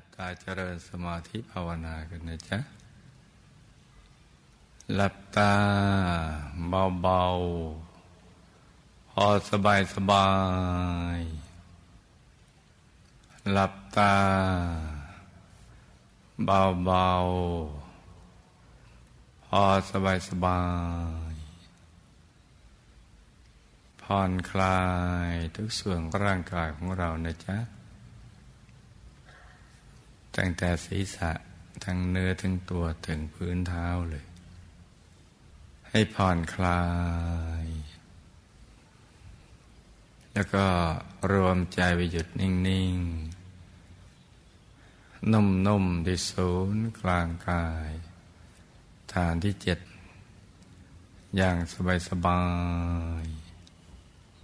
บตาเจริญสมาธิภาวนากันนะจ๊ะ หลับตาเบาๆ พอสบายสบาย หลับตาเบาๆ พอสบายสบาย ผ่อนคลายทุกส่วนของร่างกายของเรานะจ๊ะ ตั้งแต่ศีรษะทั้งเนื้อทั้งตัวถึงพื้นเท้าเลย ให้ผ่อนคลาย แล้วก็รวมใจไปหยุดนิ่ง ๆ นุ่ม ๆ ที่ศูนย์กลางกาย ฐานที่เจ็ด อย่างสบาย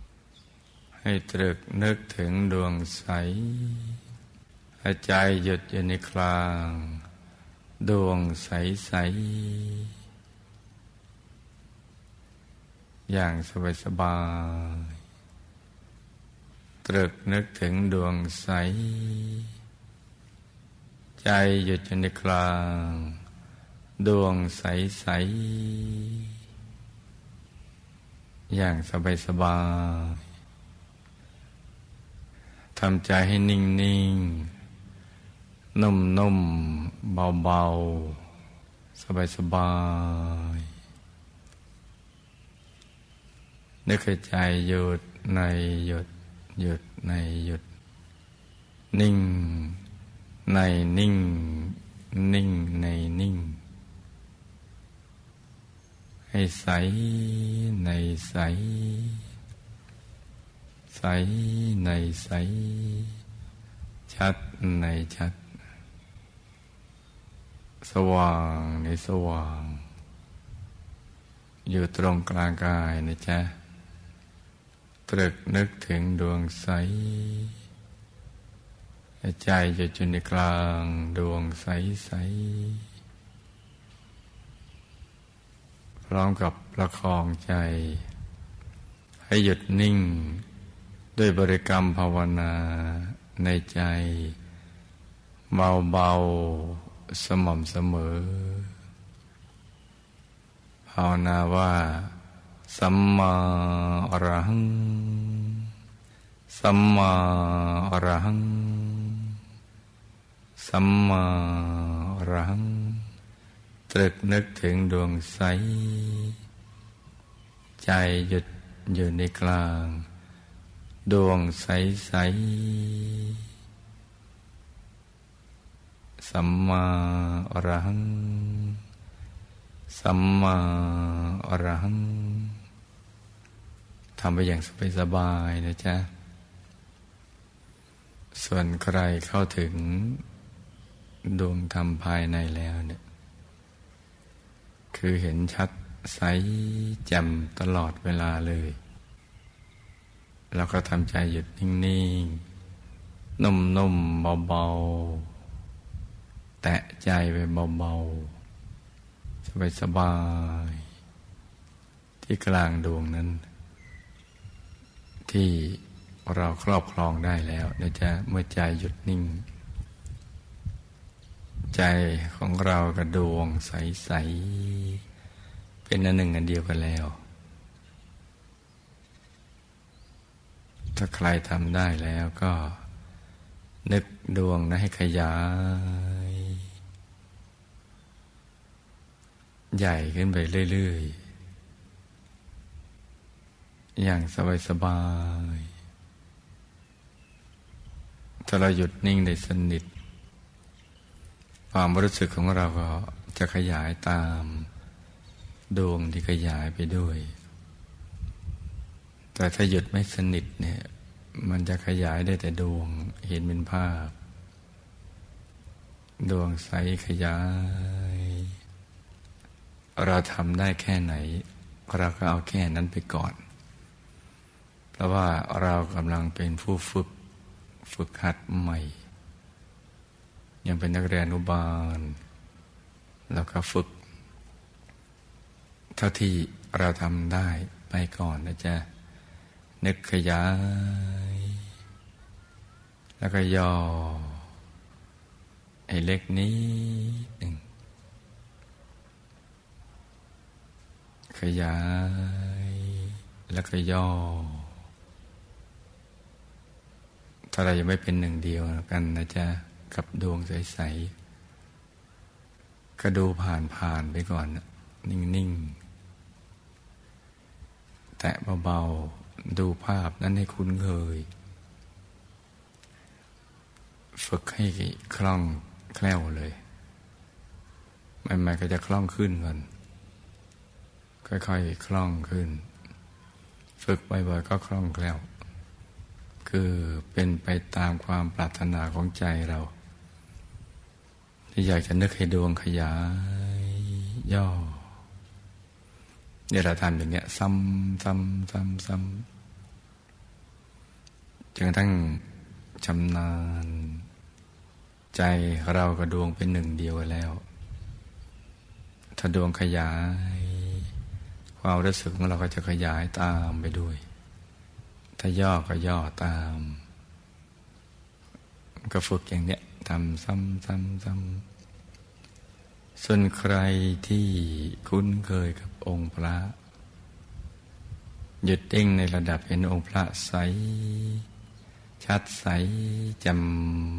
ๆ ให้ตรึกนึกถึงดวงใส ใจหยุดอยู่ในกลาง ดวงใส ๆ อย่างสบายสบายตรึกนึกถึงดวงใส ใจหยุดอยู่ในกลาง ดวงใสใสอย่างสบายสบายทำใจให้นิ่งนิ่ง นุ่มนุ่มเบาเบาสบายสบายนึกใจหยุดในหยุดหยุดในหยุด นิ่ง ในนิ่ง นิ่งในนิ่ง ให้ใสในใส ใสในใส ชัดในชัด สว่างในสว่าง อยู่ตรงกลางกายนะจ๊ะ ตรึกนึกถึงดวงใส ใจจะจุในกลางดวงใสใส พร้อมกับประคองใจ ให้หยุดนิ่ง ด้วยบริกรรมภาวนาในใจ เบาๆ สม่ำเสมอ ภาวนาว่า สัมมาอรหัง สัมมาอรหัง สัมมาอรหัง ตรึกนึกถึงดวงใส ใจหยุดอยู่ในกลาง ดวงใสใส สัมมาอรหัง สัมมาอรหังทำไปอย่างสบายสบายนะจ๊ะ ส่วนใครเข้าถึงดวงธรรมภายในแล้วเนี่ย คือเห็นชัดใสแจ่มตลอดเวลาเลย แล้วก็ทำใจหยุดนิ่ง ๆ นุ่ม ๆ เบา ๆ ตะใจไปเบาๆสบายๆที่กลางดวงนั้น ที่เราครอบครองได้แล้วนะจ๊ะเมื่อใจหยุดนิ่ง ใจของเรากับดวงใส ๆ เป็นอันหนึ่งอันเดียวกันแล้ว ถ้าใครทำได้แล้วก็นึกดวงนะให้ขยาย ใหญ่ขึ้นไปเรื่อย ๆ อย่างสบายๆถ้าเราหยุดนิ่งได้สนิท ความรู้สึกของเราก็จะขยายตามดวงที่ขยายไปด้วย แต่ถ้าหยุดไม่สนิทเนี่ยมันจะขยายได้แต่ดวงเห็นเป็นภาพ ดวงใสขยาย เราทำได้แค่ไหน เราก็เอาแค่นั้นไปก่อน เพราะว่าเรากำลังเป็นผู้ฝึกฝึกหัดใหม่ ยังเป็นนักเรียนอนุบาล แล้วก็ฝึก เท่าที่เราทำได้ไปก่อนนะจ๊ะนึกขยาย แล้วก็ย่อให้เล็กนิดหนึ่ง ขยาย แล้วก็ย่อ ถ้าเรายังไม่เป็นหนึ่งเดียวกันนะจ๊ะ กับดวงใสๆก็ดูผ่านๆไปก่อน นิ่งๆ แตะเบาๆ ดูภาพนั้นให้คุ้นเคย ฝึกให้คล่องแคล่วเลย มันๆก็จะคล่องขึ้นก่อน ค่อยๆคล่องขึ้น ฝึกบ่อยๆก็คล่องแคล่ว คือเป็นไปตามความปรารถนาของใจเรา ที่อยากจะนึกให้ดวงขยาย ย่อเนี่ยเราทำอย่างเนี้ย ซ้ำซ้ำซ้ำซ้ำจนกระทั่งชำนาญ ใจเรากับดวงเป็นหนึ่งเดียวแล้ว ถ้าดวงขยาย ความรู้สึกของเราก็จะขยายตามไปด้วย ถ้าย่อก็ย่อตาม ก็ฝึกอย่างเนี้ยทำซ้ำซ้ำซ้ำส่วนใครที่คุ้นเคยกับองค์พระ หยุดติ้งในระดับเห็นองค์พระใส ชัดใสจ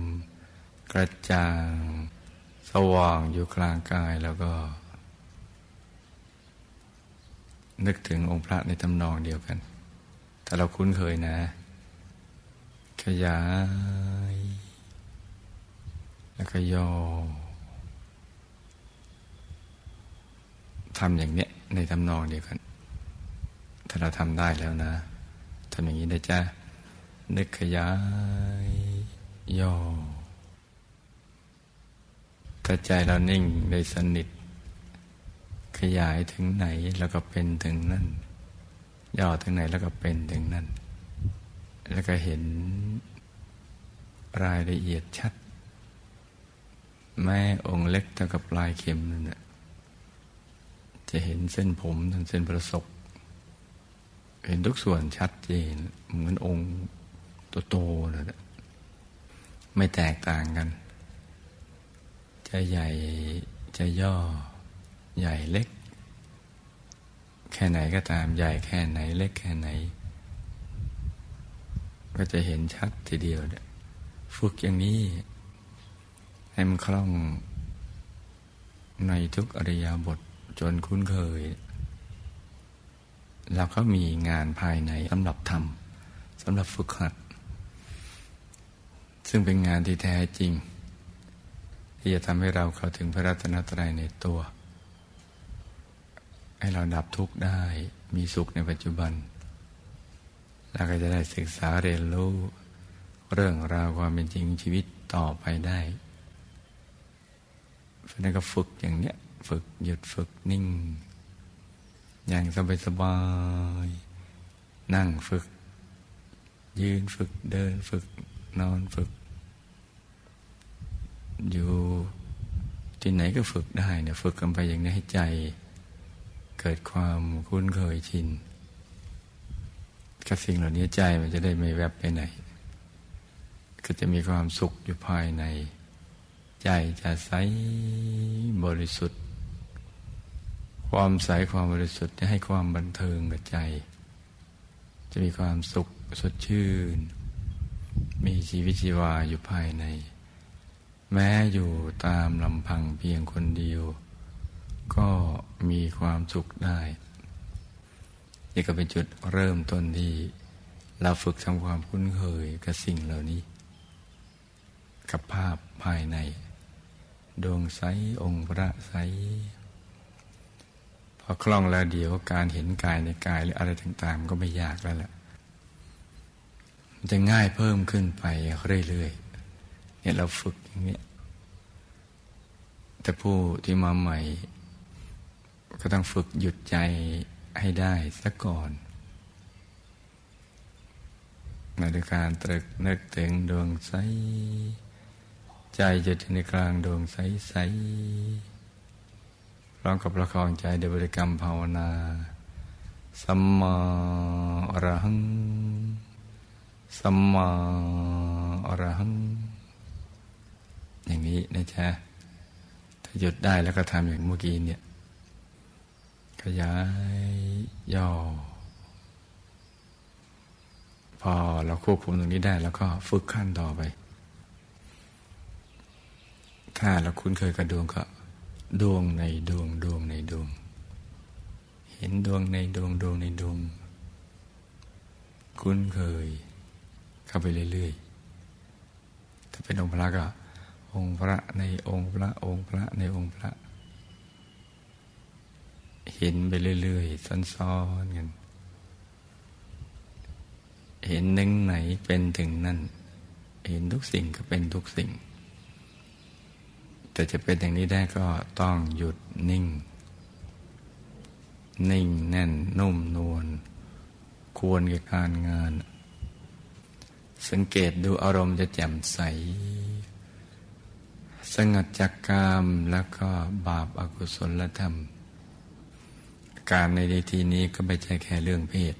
ำกระจ่าง สว่างอยู่กลางกายแล้วก็ นึกถึงองค์พระในตำนองเดียวกันถ้าเราคุ้นเคยนะ ขยาย แล้วก็ย่อทำอย่างเนี้ยในตำนองเดียวกัน ถ้าเราทำได้แล้วนะทำอย่างนี้นะจ๊ะ นึกขยาย ย่อถ้าใจเรานิ่งได้สนิท ขยายถึงไหนแล้วก็เป็นถึงนั่นย่อถึงไหนแล้วก็เป็นถึงนั่น แล้วก็เห็นรายละเอียดชัด แม่องค์เล็กเท่ากับปลายเข็มนั่นแหละจะเห็นเส้นผมทั้งเส้นประศกเห็นทุกส่วนชัดเจนเหมือนองค์โตๆเลยนะไม่แตกต่างกัน จะใหญ่จะย่อ ใหญ่เล็ก แค่ไหนก็ตามใหญ่แค่ไหนเล็กแค่ไหน ก็จะเห็นชัดทีเดียวเนี่ยฝึกอย่างนี้ ให้มันคล่องในทุกอริยบทจนคุ้นเคยเราก็มีงานภายในสำหรับทำสำหรับฝึกหัด ซึ่งเป็นงานที่แท้จริง ที่จะทำให้เราเข้าถึงพระรัตนตรัยในตัว ให้เราดับทุกข์ได้มีสุขในปัจจุบันแล้วก็จะได้ศึกษาเรียนรู้ เรื่องราวความเป็นจริงชีวิตต่อไปได้เพราะนั้นก็ฝึกอย่างเนี้ย ฝึกหยุดฝึกนิ่ง อย่างสบายสบายนั่งฝึก ยืนฝึกเดินฝึกนอนฝึก อยู่ที่ไหนก็ฝึกได้เนี่ยฝึกกันไปอย่างนี้ให้ใจ เกิดความคุ้นเคยชินกับสิ่งเหล่านี้ใจมันจะได้ไม่แวบไปไหน ก็จะมีความสุขอยู่ภายใน ใจจะใสบริสุทธิ์ ความใสความบริสุทธิ์จะให้ความบันเทิงกับใจ จะมีความสุขสดชื่น มีชีวิตชีวาอยู่ภายใน แม้อยู่ตามลำพังเพียงคนเดียว ก็มีความสุขได้ นี่ก็เป็นจุดเริ่มต้นที่เราฝึกทำความคุ้นเคยกับสิ่งเหล่านี้ กับภาพภายใน ดวงใสองค์พระใสพอคล่องแล้วเดี๋ยวการเห็นกายในกายหรืออะไรต่างๆ ก็ไม่ยากแล้วล่ะมันจะง่ายเพิ่มขึ้นไปเรื่อยๆเนี่ยเราฝึกอย่างนี้แต่ผู้ที่มาใหม่ ก็ต้องฝึกหยุดใจให้ได้สักก่อนในการตรึกนึกถึงดวงใส ใจจะอยู่ในกลางดวงใสใสพร้อมกับประคองใจด้วยบริกรรมภาวนาสัมมาอรหังสัมมาอรหัง อย่างนี้นะจ๊ะถ้าหยุดได้แล้วก็ทำอย่างเมื่อกี้เนี่ย ยายย่อ พอเราควบคุมตรงนี้ได้ แล้วก็ฝึกขั้นต่อไป ถ้าเราคุ้นเคยกับดวงก็ดวงในดวงดวงในดวง เห็นดวงในดวงดวงในดวง คุ้นเคย เข้าไปเรื่อยๆถ้าเป็นองค์พระก็ องค์พระในองค์พระองค์พระในองค์พระ เห็นไปเรื่อยๆ ซ้อนๆกัน เห็นหนึ่งไหนเป็นถึงนั่น เห็นทุกสิ่งก็เป็นทุกสิ่ง แต่จะเป็นอย่างนี้ได้ก็ต้องหยุดนิ่ง นิ่งแน่นนุ่มนวลควรกับการงาน สังเกตดูอารมณ์จะแจ่มใส สงัดจากกามแล้วก็บาปอากุศลธรรม การในทีนี้ก็ไม่ใช่แค่เรื่องเพศ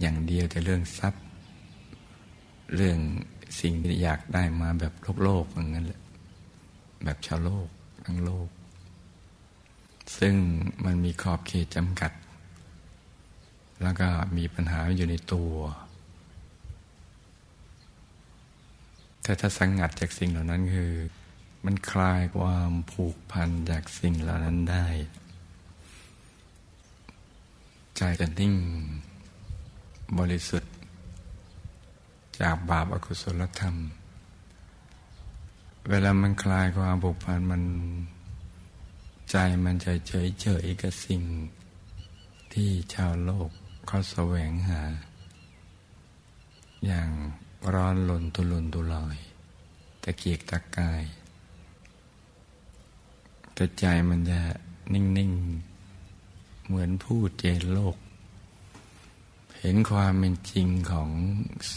อย่างเดียวแต่เรื่องทรัพย์ เรื่องสิ่งที่อยากได้มาแบบโลกโลกอย่างนั้นแหละแบบชาวโลกทั้งโลก ซึ่งมันมีขอบเขตจำกัด แล้วก็มีปัญหาอยู่ในตัวแต่ถ้าสังงัดจากสิ่งเหล่านั้นคือ มันคลายความผูกพันจากสิ่งเหล่านั้นได้ ใจจะนิ่งบริสุทธิ์ จากบาปอกุศลธรรม เวลามันคลายความผูกพันมันใจมันจะเฉยเฉยกับสิ่งที่ชาวโลกเขาแสวงหา อย่างร้อนลนตุลนตุลอยตะเกียกตะกายแต่ใจมันจะนิ่ง ๆ เหมือนผู้เจนโลก เห็นความเป็นจริงของ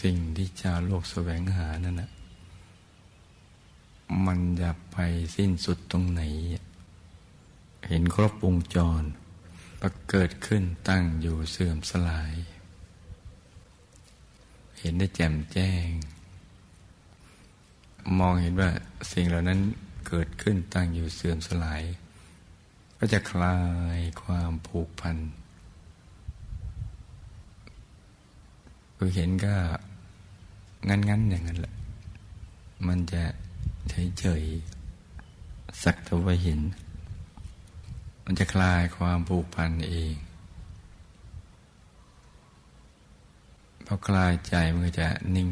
สิ่งที่ชาวโลกแสวงหานั่นนะมันจะไปสิ้นสุดตรงไหน เห็นครบวงจรประเกิดขึ้นตั้งอยู่เสื่อมสลาย เห็นได้แจ่มแจ้ง มองเห็นว่าสิ่งเหล่านั้นเกิดขึ้นตั้งอยู่เสื่อมสลาย ก็จะคลายความผูกพันคือเห็นก็งั้นๆอย่างนั้นแหละ มันจะเฉยๆสักแต่ว่าเห็น มันจะคลายความผูกพันเองพอคลายใจมันก็จะนิ่ง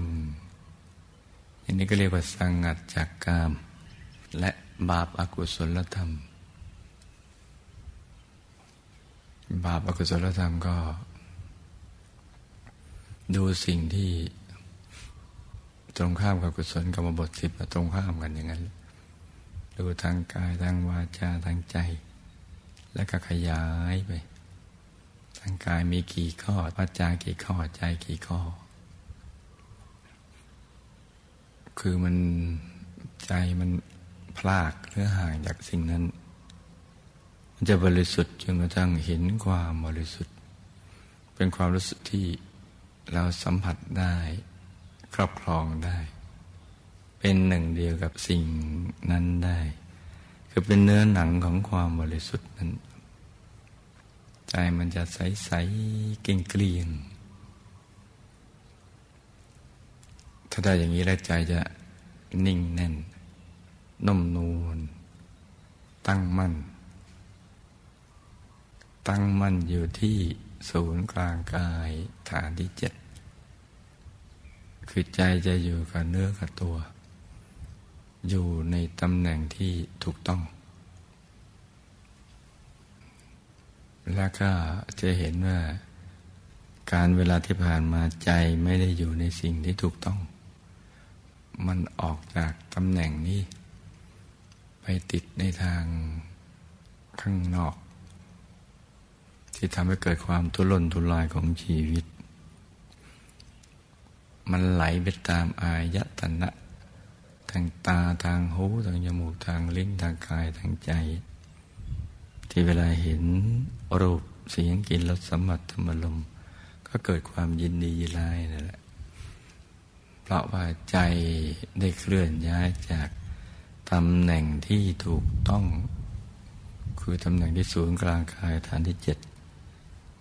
อันนี้ก็เรียกว่าสังงัดจากกาม และบาปอากุศลธรรม บาปอากุศลธรรมก็ ดูสิ่งที่ตรงข้ามกับกุศลกรรมบทสิบตรงข้ามกันอย่างนั้น ดูทางกายทางวาจาทางใจ แล้วก็ขยายไป ทางกายมีกี่ข้อวาจากี่ข้อใจกี่ข้อ คือมันใจมันพลากหรือห่างจากสิ่งนั้น มันจะบริสุทธิ์จนกระทั่งเห็นความบริสุทธิ์ เป็นความรู้สึกที่เราสัมผัสได้ครอบครองได้ เป็นหนึ่งเดียวกับสิ่งนั้นได้ คือเป็นเนื้อหนังของความบริสุทธิ์นั้น ใจมันจะใสใสเกลียงเกลียงถ้าได้อย่างนี้แล้วใจจะนิ่งแน่นนุ่มนวลตั้งมั่น ตั้งมั่นอยู่ที่ศูนย์กลางกายฐานที่เจ็ดคือใจจะอยู่กับเนื้อกับตัว อยู่ในตำแหน่งที่ถูกต้อง แล้วก็จะเห็นว่า การเวลาที่ผ่านมาใจไม่ได้อยู่ในสิ่งที่ถูกต้อง มันออกจากตำแหน่งนี้ ไปติดในทางข้างนอก ที่ทำให้เกิดความทุรนทุรายของชีวิต มันไหลไปตามอายตนะ ทางตาทางหูทางจมูกทางลิ้นทางกายทางใจ ที่เวลาเห็นรูปเสียงกลิ่นรสสัมผัสธรรมลมก็เกิดความยินดียินร้ายนั่นแหละเพราะว่าใจได้เคลื่อนย้ายจากตำแหน่งที่ถูกต้อง คือตำแหน่งที่ศูนย์กลางกายฐานที่เจ็ด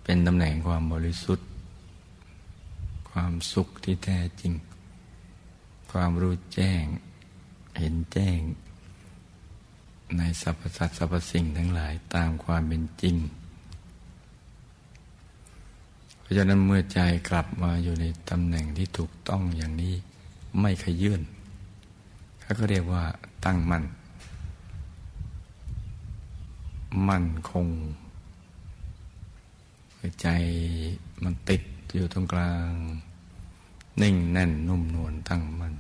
เป็นตำแหน่งความบริสุทธิ์ ความสุขที่แท้จริง ความรู้แจ้ง เห็นแจ้ง ในสรรพสัตว์สรรพสิ่งทั้งหลายตามความเป็นจริง เพราะฉะนั้นเมื่อใจกลับมาอยู่ในตำแหน่งที่ถูกต้องอย่างนี้ไม่ขยื่นเขาก็เรียกว่าตั้งมั่นมั่นคง ใจมันติดอยู่ตรงกลาง นิ่งแน่นนุ่มนวลตั้งมั่น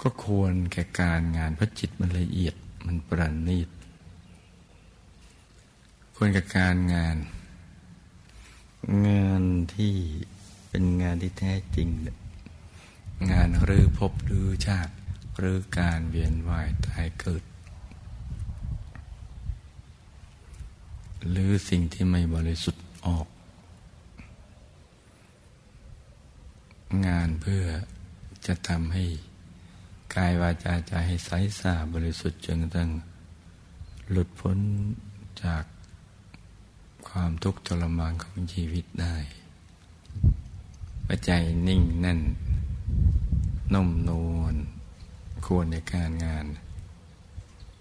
ก็ควรแก่การงานเพราะจิตมันละเอียดมันประณีตควรแก่การงาน งานที่เป็นงานที่แท้จริง งานหรือพบหรือชาติหรือการเวียนว่ายตายเกิด หรือสิ่งที่ไม่บริสุทธิ์ออก งานเพื่อจะทำให้กายวาจาใจให้ใสสะอาดบริสุทธิ์จนกระทั่งหลุดพ้นจากความทุกข์ทรมานของชีวิตได้ปัจจัยนิ่งแน่นนุ่มนวลควรในการงาน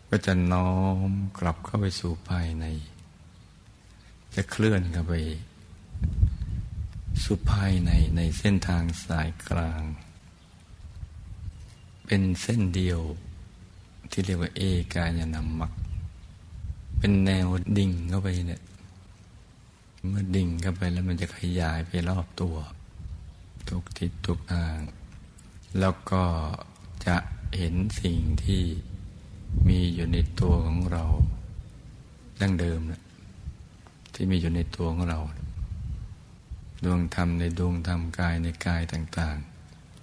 ก็จะน้อมกลับเข้าไปสู่ภายใน จะเคลื่อนเข้าไปสู่ภายในในเส้นทางสายกลาง เป็นเส้นเดียวที่เรียกว่าเอกายนามักเป็นแนวดิ่งเข้าไปเนี่ยเมื่อดิ่งเข้าไปแล้วมันจะขยายไปรอบตัว ทุกทิศทุกทาง แล้วก็จะเห็นสิ่งที่มีอยู่ในตัวของเรา ดั้งเดิมนะ ที่มีอยู่ในตัวของเรา ดวงธรรมในดวงธรรมกายในกายต่าง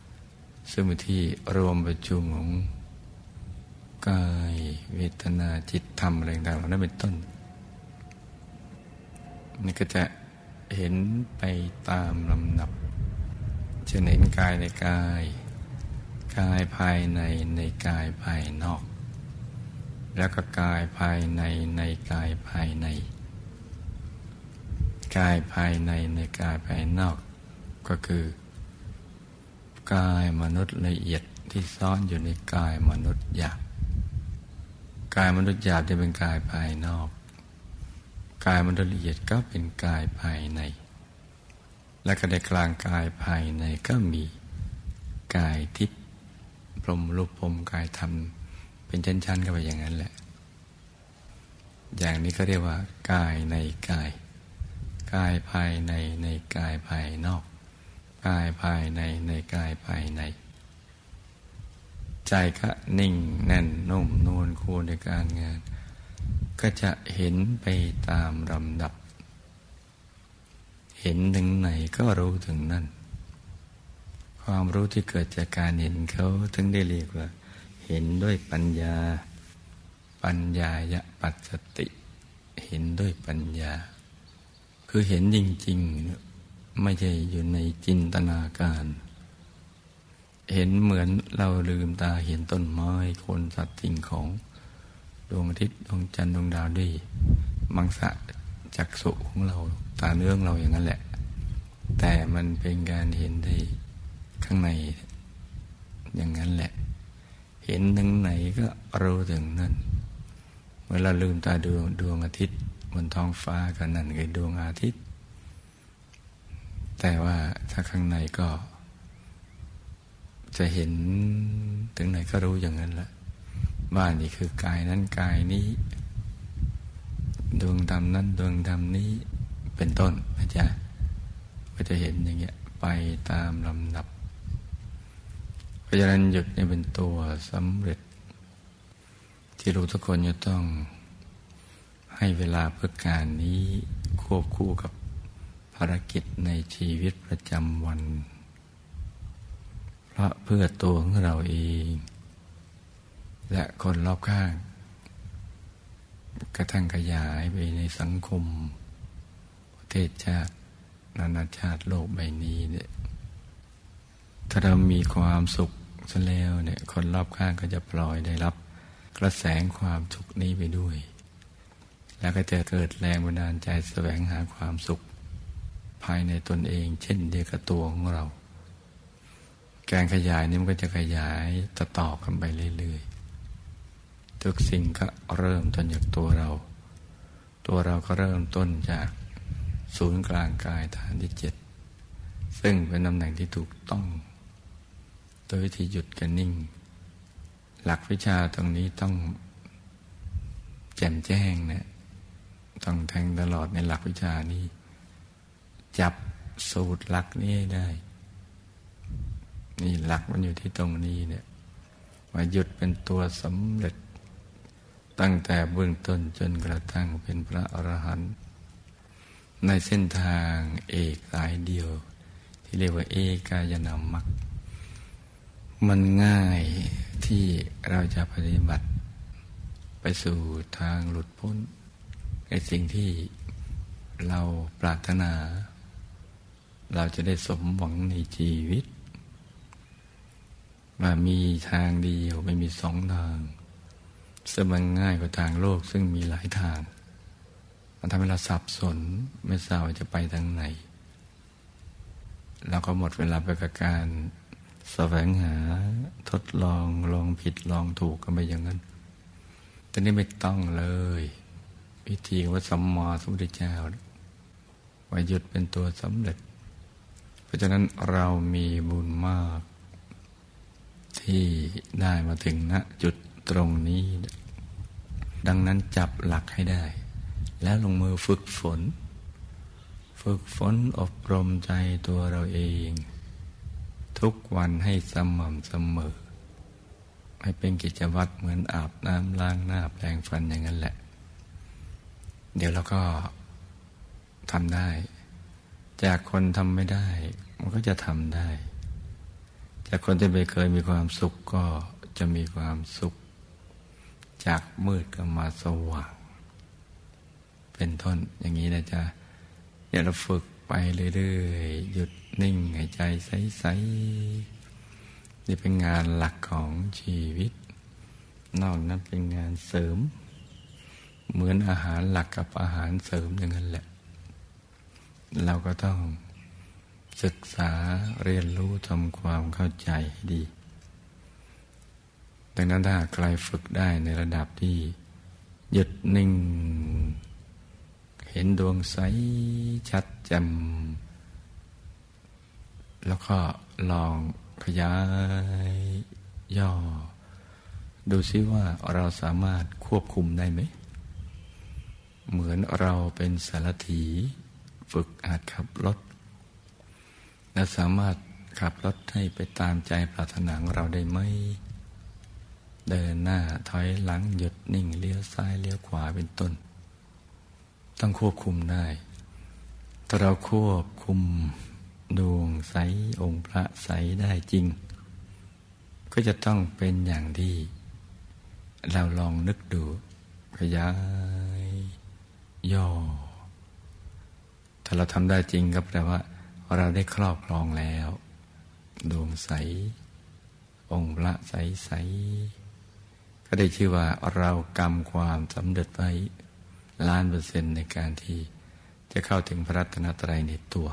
ๆ ซึ่งเป็นที่รวมประชุมของกายเวทนาจิตธรรมอะไรต่างๆเหล่านั้นเป็นต้นนี่ก็จะเห็นไปตามลำดับจะเห็นกายในกาย กายภายในในกายภายนอก แล้วก็กายภายในในกายภายใน กายภายในในกายภายนอก ก็คือ กายมนุษย์ละเอียดที่ซ่อนอยู่ในกายมนุษย์หยาบกายมนุษย์หยาบจะเป็นกายภายนอก กายมนุษย์ละเอียดก็เป็นกายภายใน และก็ในกลางกายภายในก็มีกายทิพย์พรมรูปพรมกายธรรม เป็นชั้นๆกันไปอย่างนั้นแหละ อย่างนี้ก็เรียกว่ากายในกาย กายภายในในกายภายนอก กายภายในในกายภายใน ใจก็นิ่งแน่นนุ่มนวลคูในการงาน ก็จะเห็นไปตามลำดับ เห็นถึงไหนก็รู้ถึงนั่น ความรู้ที่เกิดจากการเห็นเขาถึงได้เรียกว่า เห็นด้วยปัญญา ปัญญายะปัสสติ เห็นด้วยปัญญา คือเห็นจริง ๆ ไม่ใช่อยู่ในจินตนาการ เห็นเหมือนเราลืมตาเห็นต้นไม้คนสัตว์สิ่งของดวงอาทิตย์ดวงจันทร์ดวงดาวด้วยมังสะจักสุของเราตาเนื้องเราอย่างนั้นแหละ แต่มันเป็นการเห็นได้ข้างในอย่างนั้นแหละ เห็นถึงไหนก็รู้ถึงนั่นเมื่อเราลืมตาดวงดวงอาทิตย์ นท้องฟ้ากันนั่นคือดวงอาทิตย์ แต่ว่าถ้าข้างในก็ จะเห็นถึงไหนก็รู้อย่างนั้นแหละว่านี่คือกายนั้นกายนี้ ดวงดำนั้นดวงดำนี้เป็นต้นนะจ๊ะก็จะเห็นอย่างเงี้ยไปตามลำดับเพราะฉะนั้นหยุดเนี่ยเป็นตัวสำเร็จ ที่รู้ทุกคนจะต้อง ให้เวลาเพื่อการนี้ควบคู่กับภารกิจในชีวิตประจำวัน เพราะเพื่อตัวของเราเอง และคนรอบข้าง กระทั่งขยายไปในสังคม ประเทศชาติ นานาชาติโลกใบนี้เนี่ยถ้าเรามีความสุขซะแล้วเนี่ยคนรอบข้างก็จะปล่อยได้รับ กระแสงความสุขนี้ไปด้วย แล้วก็จะเกิดแรงบันดาลใจแสวงหาความสุข ภายในตนเอง เช่นเดียวกับตัวของเรา การขยายนี่มันก็จะขยายต่อๆกันไปเรื่อยๆทุกสิ่งก็เริ่มต้นจากตัวเรา ตัวเราก็เริ่มต้นจากศูนย์กลางกายฐานที่เจ็ดซึ่งเป็นตำแหน่งที่ถูกต้อง โดยวิธีหยุดกันนิ่ง หลักวิชาตรงนี้ต้องแจ่มแจ้งนะ ต้องแทงตลอดในหลักวิชานี้ จับสูตรหลักนี้ได้ นี่หลักมันอยู่ที่ตรงนี้เนี่ยว่าหยุดเป็นตัวสำเร็จ ตั้งแต่เบื้องต้นจนกระทั่งเป็นพระอรหันต์ในเส้นทางเอกสายเดียว ที่เรียกว่าเอกายนามักมันง่ายที่เราจะปฏิบัติ ไปสู่ทางหลุดพ้น ในสิ่งที่เราปรารถนา เราจะได้สมหวังในชีวิต ว่ามีทางเดียวไม่มีสองทางซึ่งมันง่ายกว่าทางโลกซึ่งมีหลายทาง มันทำให้เราสับสนไม่ทราบว่าจะไปทางไหน เราก็หมดเวลาไปกับการแสวงหาทดลองลองผิดลองถูกกันไปอย่างนั้นแต่นี่ไม่ต้องเลย วิธีว่าสัมมาสัมพุทธเจ้าว่าหยุดเป็นตัวสำเร็จ เพราะฉะนั้นเรามีบุญมาก ที่ได้มาถึงณจุดตรงนี้ ดังนั้นจับหลักให้ได้ แล้วลงมือฝึกฝน ฝึกฝนอบรมใจตัวเราเอง ทุกวันให้สม่ำเสมอ ให้เป็นกิจวัตรเหมือนอาบน้ำล้างหน้าแปรงฟันอย่างนั้นแหละ เดี๋ยวเราก็ทำได้ จากคนทำไม่ได้ มันก็จะทำได้ จากคนที่ไม่เคยมีความสุขก็จะมีความสุข จากมืดก็มาสว่าง เป็นต้นอย่างนี้นะจ๊ะเดี๋ยวเราฝึกไปเรื่อยๆ หยุดนิ่งหายใจใสๆนี่เป็นงานหลักของชีวิต นอกนั้นเป็นงานเสริม เหมือนอาหารหลักกับอาหารเสริมอย่างนั้นแหละ เราก็ต้องศึกษาเรียนรู้ทำความเข้าใจให้ดี ดังนั้นถ้าใครฝึกได้ในระดับที่หยุดนิ่ง เห็นดวงใสชัดแจ่มแล้วก็ลองขยายย่อ ดูซิว่าเราสามารถควบคุมได้ไหม เหมือนเราเป็นสารถีฝึกอาจขับรถ และสามารถขับรถให้ไปตามใจปรารถนาของเราได้ไหม เดินหน้าถอยหลังหยุดนิ่งเลี้ยวซ้ายเลี้ยวขวาเป็นต้น ต้องควบคุมได้ ถ้าเราควบคุมดวงใสองค์พระใสได้จริง ก็จะต้องเป็นอย่างที่ เราลองนึกดูขยาย ย่อ ถ้าเราทำได้จริงก็แปลว่า เราได้ครอบครองแล้วดวงใส องค์พระใสใสก็ได้ชื่อว่าเรากรรมความสำเร็จไว้ล้านเปอร์เซ็นต์ในการที่จะเข้าถึงพระรัตนตรัยในตัว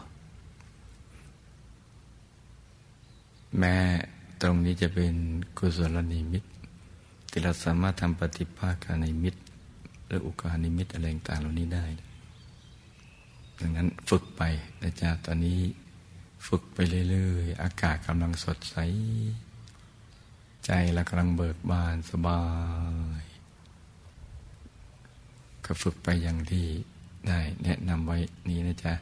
แม้ตรงนี้จะเป็นกุศลนิมิตที่เราสามารถทำปฏิภาคานิมิต หรืออุกานิมิตอะไรต่างเหล่านี้ได้ ดังนั้นฝึกไปนะจ๊ะตอนนี้ฝึกไปเรื่อยๆ อากาศกำลังสดใส ใจเรากำลังเบิกบานสบาย ก็ฝึกไปอย่างที่ได้แนะนำไว้นี้นะจ๊ะ